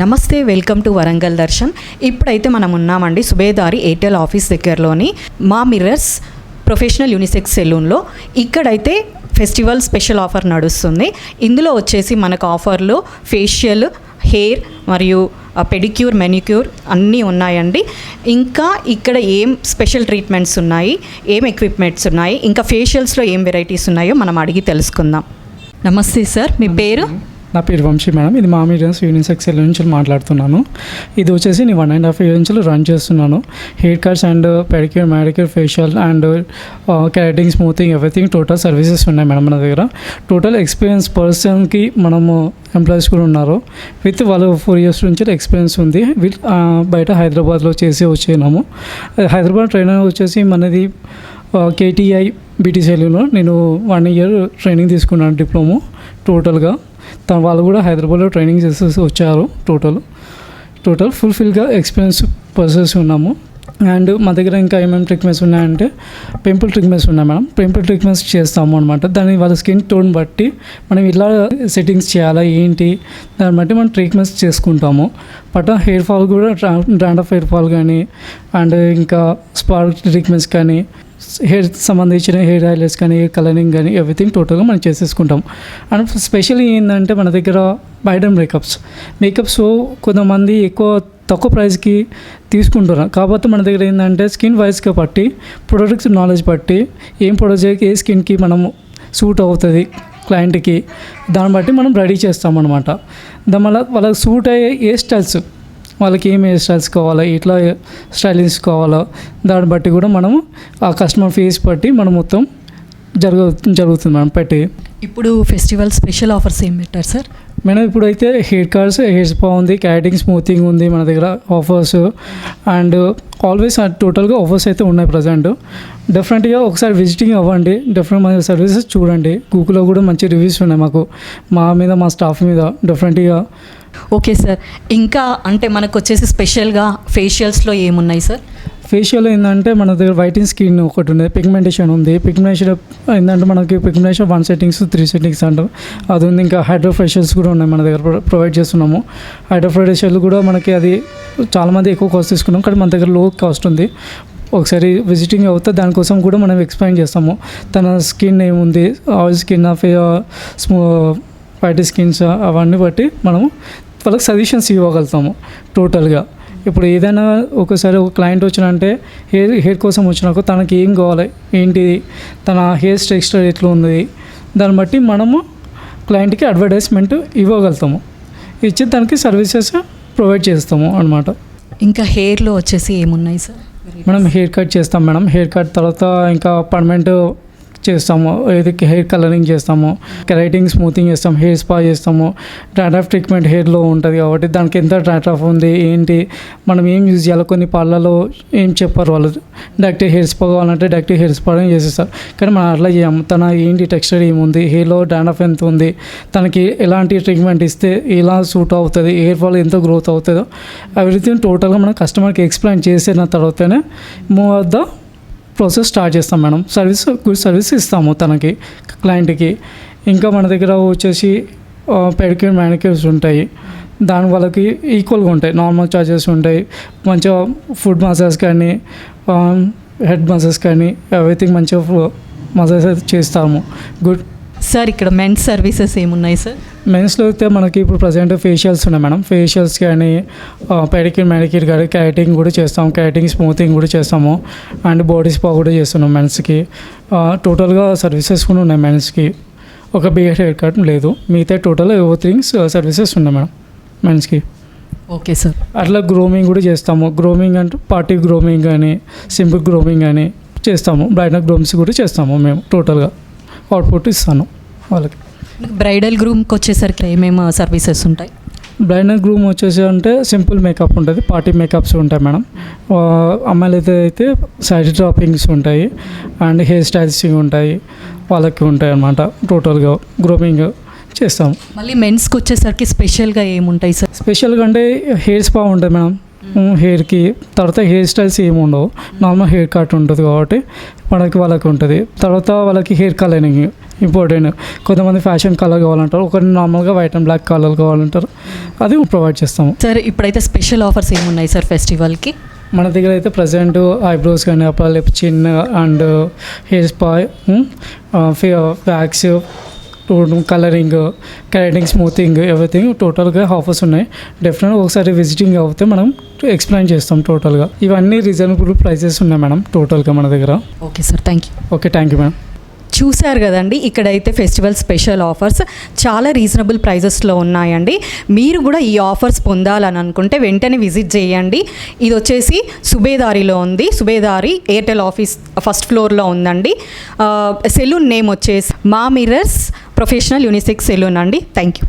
నమస్తే welcome to Warangal Darshan. ఇప్పుడైతే మనం ఉన్నామండి సుబేదారి ఎయిర్టెల్ ఆఫీస్ దగ్గరలోని మా మిర్రర్స్ ప్రొఫెషనల్ యూనిసెక్స్ సెలూన్లో. ఇక్కడైతే ఫెస్టివల్ స్పెషల్ ఆఫర్ నడుస్తుంది. ఇందులో వచ్చేసి మనకు ఆఫర్లో ఫేషియల్ హెయిర్ మరియు పెడిక్యూర్ మెనిక్యూర్ అన్నీ ఉన్నాయండి. ఇంకా ఇక్కడ ఏం స్పెషల్ ట్రీట్మెంట్స్ ఉన్నాయి ఏం ఎక్విప్మెంట్స్ ఉన్నాయి ఇంకా ఫేషియల్స్లో ఏం వెరైటీస్ ఉన్నాయో మనం అడిగి తెలుసుకుందాం. నమస్తే సార్ మీ పేరు? నా పేరు వంశీ మేడం. ఇది మా మీడియన్స్ యూనిసెక్స్ సెల్ నుంచి మాట్లాడుతున్నాను. ఇది వచ్చేసి నేను వన్ అండ్ హాఫ్ ఇయర్ నుంచి రన్ చేస్తున్నాను. Hair cuts and pedicure manicure facial and keratin smoothing everything total services ఉన్నాయి మేడం మన దగ్గర. టోటల్ ఎక్స్పీరియన్స్ పర్సన్కి మనము ఎంప్లాయీస్ కూడా ఉన్నారు. విత్ వాళ్ళు ఫోర్ ఇయర్స్ నుంచి ఎక్స్పీరియన్స్ ఉంది. విత్ uh, బయట హైదరాబాద్లో చేసి వచ్చినాము uh, హైదరాబాద్ ట్రైనర్ వచ్చేసి మనది కేటీఐ బీటీ సెలూలో నేను వన్ ఇయర్ ట్రైనింగ్ తీసుకున్నాను డిప్లొమో. టోటల్గా తన వాళ్ళు కూడా హైదరాబాద్లో ట్రైనింగ్ చేసేసి వచ్చారు టోటల్. టోటల్ ఫుల్ఫిల్గా ఎక్స్పీరియన్స్ పర్సెస్ ఉన్నాము. అండ్ మా దగ్గర ఇంకా ఏమేమి ట్రీట్మెంట్స్ ఉన్నాయంటే పింపుల్ ట్రీట్మెంట్స్ ఉన్నాయి మేడం. పింపుల్ ట్రీట్మెంట్స్ చేస్తాము అనమాట దాన్ని వాళ్ళ స్కిన్ టోన్ బట్టి మనం ఇలా సెట్టింగ్స్ చేయాలా ఏంటి? దాన్ని బట్టి మనం ట్రీట్మెంట్స్ చేసుకుంటాము. బట్ హెయిర్ ఫాల్ కూడా డ్రాండ్ ఆఫ్ హెయిర్ ఫాల్ కానీ అండ్ ఇంకా స్పార్క్ ట్రీట్మెంట్స్ కానీ హెయిర్ సంబంధించిన హెయిర్ ఆయిల్స్ కానీ హెయిర్ కలరింగ్ కానీ ఎవ్రీథింగ్ టోటల్గా మనం చేసేసుకుంటాం. అండ్ స్పెషల్లీ ఏంటంటే మన దగ్గర బైడన్ మేకప్స్ మేకప్స్ కొంతమంది ఎక్కువ తక్కువ ప్రైస్కి తీసుకుంటారు కాకపోతే మన దగ్గర ఏంటంటే స్కిన్ వైజ్గా బట్టి ప్రొడక్ట్స్ నాలెడ్జ్ బట్టి ఏం ప్రొడక్ట్ ఏ స్కిన్కి మనము సూట్ అవుతుంది క్లయింట్కి దాన్ని బట్టి మనం రెడీ చేస్తామన్నమాట. దాని వల్ల వాళ్ళకి సూట్ అయ్యే ఏ స్టైల్స్ వాళ్ళకి ఏం హెయిర్ స్టైల్స్ కావాలో ఇట్లా స్టైలింగ్స్ కావాలో దాన్ని బట్టి కూడా మనము ఆ కస్టమర్ ఫేస్ బట్టి మనం మొత్తం జరుగు జరుగుతుంది మనం పెట్టి. ఇప్పుడు ఫెస్టివల్ స్పెషల్ ఆఫర్స్ ఏం పెట్టారు సార్? మేడం ఇప్పుడైతే హెయిర్ కార్డ్స్ హెయిర్ స్పా ఉంది క్యాటింగ్ స్మూతింగ్ ఉంది మన దగ్గర ఆఫర్స్ అండ్ ఆల్వేస్ టోటల్గా ఆఫర్స్ అయితే ఉన్నాయి ప్రజెంట్ డెఫినెట్గా ఒకసారి విజిటింగ్ అవ్వండి డెఫినెట్ మన సర్వీసెస్ చూడండి. గూగుల్లో కూడా మంచి రివ్యూస్ ఉన్నాయి మాకు. మా మీద మా స్టాఫ్ మీద డెఫినెట్గా ఓకే సార్ ఇంకా అంటే మనకు వచ్చేసి స్పెషల్గా ఫేషియల్స్లో ఏమున్నాయి సార్ ఫేషియల్ ఏంటంటే మన దగ్గర వైటింగ్ స్కిన్ ఒకటి ఉంది పిగ్మెంటేషన్ ఉంది. పిగ్మెంటేషన్ ఏంటంటే మనకి pigmentation one sittings three sittings అంటారు అది ఉంది. ఇంకా హైడ్రో ఫేషియల్స్ కూడా ఉన్నాయి మన దగ్గర ప్రొవైడ్ చేస్తున్నాము. హైడ్రో ఫేషియల్ కూడా మనకి అది చాలామంది ఎక్కువ కాస్ట్ తీసుకున్నాం. కానీ మన దగ్గర లో కాస్ట్ ఉంది. ఒకసారి విజిటింగ్ అవుతే దానికోసం కూడా మనం ఎక్స్ప్లెయిన్ చేస్తాము. తన స్కిన్ ఏముంది? ఆయిల్ స్కిన్ ఆఫ్ స్మూ వైట్ స్కిన్స్ అవన్నీ బట్టి మనము వాళ్ళకి సజెషన్స్ ఇవ్వగలుగుతాము టోటల్గా. ఇప్పుడు ఏదైనా ఒకసారి ఒక క్లయింట్ వచ్చినంటే హెయిర్ హెయిర్ కోసం వచ్చినాక తనకి ఏం కావాలి? ఏంటి? తన హెయిర్ టెక్స్చర్ ఎట్లా ఉంది దాన్ని బట్టి మనము క్లయింట్కి అడ్వర్టైజ్మెంట్ ఇవ్వగలుగుతాము. ఇచ్చి దానికి సర్వీసెస్ ప్రొవైడ్ చేస్తాము అనమాట ఇంకా హెయిర్లో వచ్చేసి ఏమున్నాయి సార్? మనం హెయిర్ కట్ చేస్తాం మేడం. హెయిర్ కట్ తర్వాత ఇంకా పర్మనెంట్ చేస్తాము ఏది హెయిర్ కలరింగ్ చేస్తాము రైటింగ్ స్మూతింగ్ చేస్తాం హెయిర్ స్పా చేస్తాము డాటాఫ్ ట్రీట్మెంట్ హెయిర్లో ఉంటుంది కాబట్టి దానికి ఎంత డాటాఫ్ ఉంది ఏంటి మనం ఏం యూజ్ చేయాలో కొన్ని పార్లర్లో ఏం చెప్పారు వాళ్ళు. డైరెక్ట్ హెయిర్ స్పా కావాలంటే డైరెక్ట్ హెయిర్ స్పా చేసేస్తారు. కానీ మనం అట్లా చేయము తన ఏంటి టెక్స్చర్ ఏముంది హెయిర్లో డాండఫ్ ఎంత ఉంది తనకి ఎలాంటి ట్రీట్మెంట్ ఇస్తే ఎలా సూట్ అవుతుంది హెయిర్ ఫాల్ ఎంత గ్రోత్ అవుతుందో ఎవ్రీథింగ్ టోటల్గా మనం కస్టమర్కి ఎక్స్ప్లెయిన్ చేసిన తర్వాతనే move of the process start చేస్తాం మేడం. సర్వీస్ గుడ్ సర్వీస్ ఇస్తాము తనకి క్లయింట్కి. ఇంకా మన దగ్గర వచ్చేసి పెడిక్యూర్ మ్యానిక్యూర్స్ ఉంటాయి. దాని వాళ్ళకి ఈక్వల్గా ఉంటాయి. నార్మల్ చార్జెస్ ఉంటాయి. మంచిగా ఫుడ్ మసాజ్ కానీ హెడ్ మసాజ్ కానీ ఎవ్రీథింగ్ మంచిగా మసాజ్ చేస్తాము. గుడ్ సార్ ఇక్కడ మెన్స్ సర్వీసెస్ ఏమున్నాయి సార్ మెన్స్లో అయితే మనకి ఇప్పుడు ప్రజెంట్ ఫేషియల్స్ ఉన్నాయి మేడం ఫేషియల్స్ కానీ పెడిక్యూర్ మ్యానిక్యూర్ కానీ క్యాటింగ్ కూడా చేస్తాం క్యాటింగ్ స్మూతింగ్ కూడా చేస్తాము. అండ్ బాడీ స్పా కూడా చేస్తున్నాం మెన్స్కి టోటల్గా సర్వీసెస్ కూడా ఉన్నాయి మెన్స్కి ఒక బియర్ హెయిర్ కట్ లేదు. మిగతా టోటల్ థింగ్స్ సర్వీసెస్ ఉన్నాయి మేడం మెన్స్కి ఓకే సార్ అట్లా గ్రోమింగ్ కూడా చేస్తాము. గ్రోమింగ్ అంటే పార్టీ గ్రోమింగ్ కానీ సింపుల్ గ్రోమింగ్ కానీ చేస్తాము. బ్రైడల్ గ్రోమ్స్ కూడా చేస్తాము మేము టోటల్గా అవుట్పుట్ ఇస్తాను. వాళ్ళకి. బ్రైడల్ గ్రూమ్కి వచ్చేసరికి ఏమేమి సర్వీసెస్ ఉంటాయి? బ్రైడల్ గ్రూమ్ వచ్చేసి అంటే సింపుల్ మేకప్ ఉంటుంది. పార్టీ మేకప్స్ ఉంటాయి మేడం. ఆ, అమ్మాయిలు అయితే సైడ్ డ్రాపింగ్స్ ఉంటాయి. అండ్ హెయిర్ స్టైల్స్ ఉంటాయి. వాళ్ళకి ఉంటాయి అన్నమాట. టోటల్గా గ్రూమింగ్ చేస్తాం. మళ్ళీ మెన్స్కి వచ్చేసరికి స్పెషల్గా ఏముంటాయి సార్? స్పెషల్గా అంటే హెయిర్ స్పా ఉంటుంది మేడం. హెయిర్కి తర్వాత హెయిర్ స్టైల్స్ ఏమి ఉండవు నార్మల్ హెయిర్ కట్ ఉంటుంది కాబట్టి మనకి వాళ్ళకి ఉంటుంది. తర్వాత వాళ్ళకి హెయిర్ కలరింగ్ ఇంపార్టెంట్. కొంతమంది ఫ్యాషన్ కలర్ కావాలంటారు ఒకరి నార్మల్గా వైట్ అండ్ బ్లాక్ కలర్ కావాలంటారు. అది ప్రొవైడ్ చేస్తాము. సార్ ఇప్పుడైతే స్పెషల్ ఆఫర్స్ ఏమున్నాయి సార్ ఫెస్టివల్కి? మన దగ్గర అయితే ప్రజెంట్ ఐబ్రోస్ కానీ upper lip chin and hair spa wax colouring colouring smoothing everything టోటల్గా ఆఫర్స్ ఉన్నాయి. డెఫినెట్గా ఒకసారి విజిటింగ్ అవుతే మనం ఎక్స్ప్లెయిన్ చేస్తాం టోటల్గా ఇవన్నీ రీజనబుల్ ప్రైసెస్ ఉన్నాయి మేడం టోటల్గా మన దగ్గర. Okay sir thank you okay thank you madam చూశారు కదండి ఇక్కడైతే ఫెస్టివల్ స్పెషల్ ఆఫర్స్ చాలా రీజనబుల్ ప్రైజెస్లో ఉన్నాయండి. మీరు కూడా ఈ ఆఫర్స్ పొందాలని అనుకుంటే వెంటనే విజిట్ చేయండి. ఇది వచ్చేసి సుబేదారిలో ఉంది. సుబేదారి ఎయిర్టెల్ ఆఫీస్ ఫస్ట్ ఫ్లోర్లో ఉందండి. సెలూన్ నేమ్ వచ్చేసి మా మిర్రర్స్ ప్రొఫెషనల్ యూనిసెక్స్ సెలూన్ అండి. Thank you